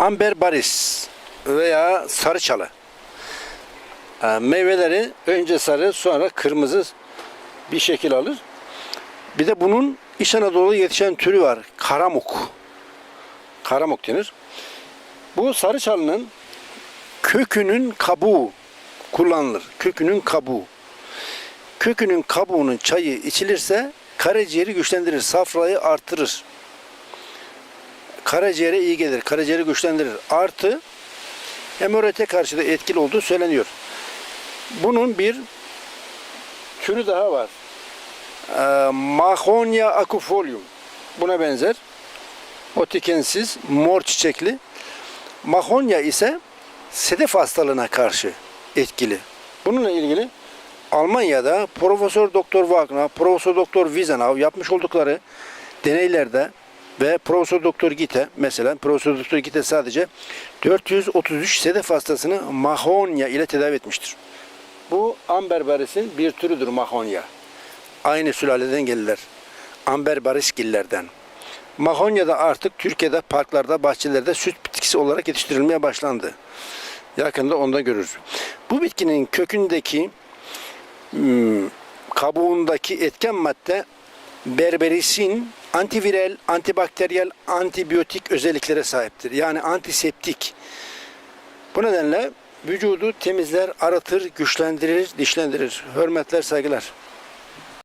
Amber baris veya sarı çalı. Ee, Meyveleri önce sarı sonra kırmızı bir şekil alır. Bir de bunun İç Anadolu'da yetişen türü var. Karamuk. Karamuk denir. Bu sarı çalının kökünün kabuğu kullanılır. Kökünün kabuğu. Kökünün kabuğunun çayı içilirse karaciğeri güçlendirir, safrayı artırır. Karaciğere iyi gelir, karaciğeri güçlendirir. Artı hemoroide karşı da etkili olduğu söyleniyor. Bunun bir türü daha var. Ee, Mahonia acufolium. Buna benzer. O tikensiz, mor çiçekli. Mahonya ise sedef hastalığına karşı etkili. Bununla ilgili Almanya'da Profesör Doktor Wagner, Profesör Doktor Wiesenau yapmış oldukları deneylerde ve Profesör Doktor Gite mesela Profesör Doktor Gite sadece 433 sedef hastasını mahonya ile tedavi etmiştir. Bu amberberis'in bir türüdür mahonya. Aynı sülaleden gelirler. Amberbariskillerden. Mahonya da artık Türkiye'de parklarda, bahçelerde süt bitkisi olarak yetiştirilmeye başlandı. Yakında onda görürüz. Bu bitkinin kökündeki hmm, kabuğundaki etken madde berberisin antiviral, antibakteriyel, antibiyotik özelliklere sahiptir. Yani antiseptik. Bu nedenle vücudu temizler, aratır, güçlendirir, dişlendirir. Hürmetler, saygılar.